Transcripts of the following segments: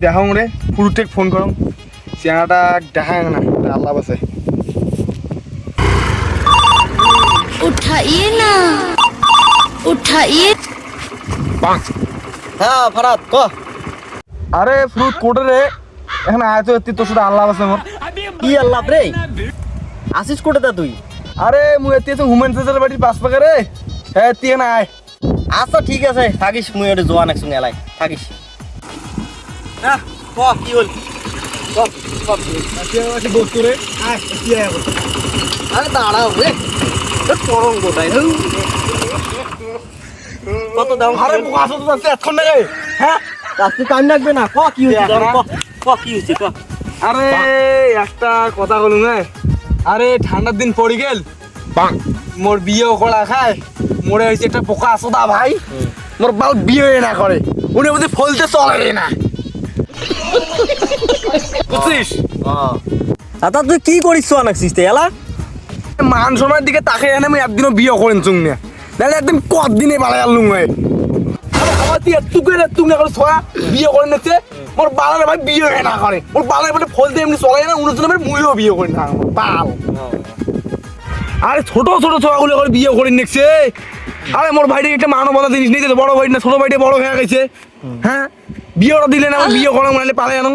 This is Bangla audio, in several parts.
দেখা রে পুরুটেক ফোন করম চেহারাটা দেখা না আল্লাহ আছে উঠাইয়ে না। উঠাইয়ে। হ্যাঁ ফরাত ক? আরে ফ্রুট কোটে রে। এখন আয় তো এত্তি তোর সাথে আল্লাহ আছে মোর। কি আল্লাহ রে? আসিস কোটে দা তুই? আরে মু এত্তি তো হুমেন সেজার বাড়ির পাশ পাকে রে। হ্যাঁ এত্তি না আয়। আচ্ছা ঠিক আছে থাকিস মুই ওটা জোয়ান একসঙ্গে এলাই। থাকিস। হ্যাঁ ক হল? আরে দাঁড়াও রে কত দাম আরে বোকা আসো তো যাচ্ছে এতক্ষণ রে হ্যাঁ? টাইম লাগবে না ক কি হয়েছে না। ক, ক কি হয়েছে ক আরে একটা কথা বলুন হ্যাঁ? আরে ঠান্ডার দিন পড়ি গেল। মোর বিয়ে করা খায় মোরে হয়েছে একটা পোকা আসো দা ভাই মোর বাল বিয়ে না করে উনি বলতে ফলতে চলে না। বুঝছিস? আতা তুই কি করিস তে এলা? মান সময়ের দিকে তাকে এনে আমি একদিনও বিয়ে করেন চুং না নাহলে একদিন কদিনে বাড়াই আলুং হয় আমার তুই একটু করে একটু না করে ছোয়া বিয়ে করে নিচ্ছে মোর বালার ভাই বিয়ে হয় না করে। মোর বালার বলে ফলতে এমনি চলে না মুইও বিয়ে করি না আরে ছোট ছোট ছোয়াগুলো করে বিয়ে করে নিচ্ছে আরে মোর ভাইটা একটা মানবতা জিনিস নিয়ে বড় ভাই না ছোট ভাইটা বড় হয়ে গেছে। হ্যাঁ? বিয়েটা দিলে না বিয়ে করা মানে পালে আনো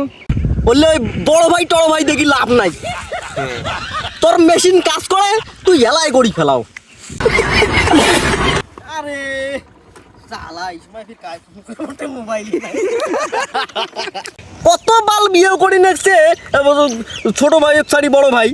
বললে ওই বড় ভাই টড় ভাই দেখি লাভ নাই। তোর মেশিন কাজ করে তুই এলাই করি ফেলাও। আরে কত বাল বিয়ে করে নেছে ছোট ভাই এক সারি বড় ভাই।